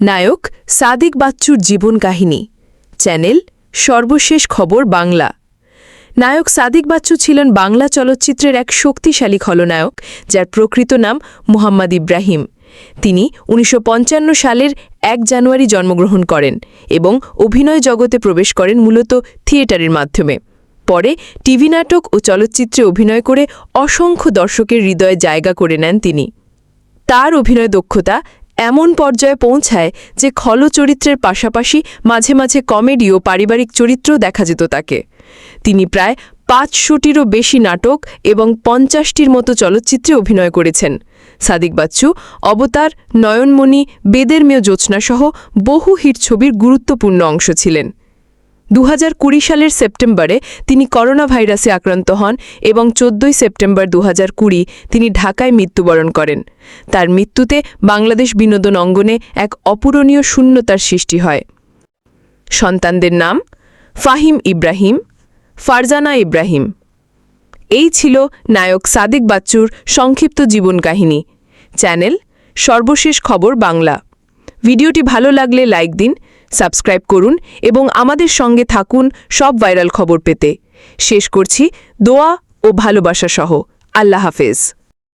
নায়ক সাদিক বাচ্চুর জীবন কাহিনী, চ্যানেল সর্বশেষ খবর বাংলা। নায়ক সাদিক বাচ্চু ছিলেন বাংলা চলচ্চিত্রের এক শক্তিশালী খলনায়ক, যার প্রকৃত নাম মুহাম্মদ ইব্রাহিম। তিনি উনিশশো পঞ্চান্ন সালের এক জানুয়ারি জন্মগ্রহণ করেন এবং অভিনয় জগতে প্রবেশ করেন মূলত থিয়েটারের মাধ্যমে। পরে টিভি নাটক ও চলচ্চিত্রে অভিনয় করে অসংখ্য দর্শকের হৃদয়ে জায়গা করে নেন তিনি। তার অভিনয় দক্ষতা এমন পর্যায়ে পৌঁছায় যে খল চরিত্রের পাশাপাশি মাঝে মাঝে কমেডি ও পারিবারিক চরিত্র দেখা যেত তাকে। তিনি প্রায় পাঁচশোটিরও বেশি নাটক এবং পঞ্চাশটির মতো চলচ্চিত্রে অভিনয় করেছেন। সাদিক বাচ্চু, অবতার, নয়নমণি, বেদের মেয় জোৎসনাসহ বহু হিট ছবির গুরুত্বপূর্ণ অংশ ছিলেন। দু হাজার কুড়ি সালের সেপ্টেম্বরে তিনি করোনা ভাইরাসে আক্রান্ত হন এবং চোদ্দই সেপ্টেম্বর দু তিনি ঢাকায় মৃত্যুবরণ করেন। তার মৃত্যুতে বাংলাদেশ বিনোদন অঙ্গনে এক অপূরণীয় শূন্যতার সৃষ্টি হয়। সন্তানদের নাম ফাহিম ইব্রাহিম, ফারজানা ইব্রাহিম। এই ছিল নায়ক সাদিক বাচ্চুর সংক্ষিপ্ত জীবন কাহিনী। চ্যানেল সর্বশেষ খবর বাংলা। ভিডিওটি ভালো লাগলে লাইক দিন সাবস্ক্রাইব করুন এবং আমাদের সঙ্গে থাকুন সব ভাইরাল খবর পেতে। শেষ করছি দোয়া ও ভালোবাসা সহ। আল্লাহ হাফেজ।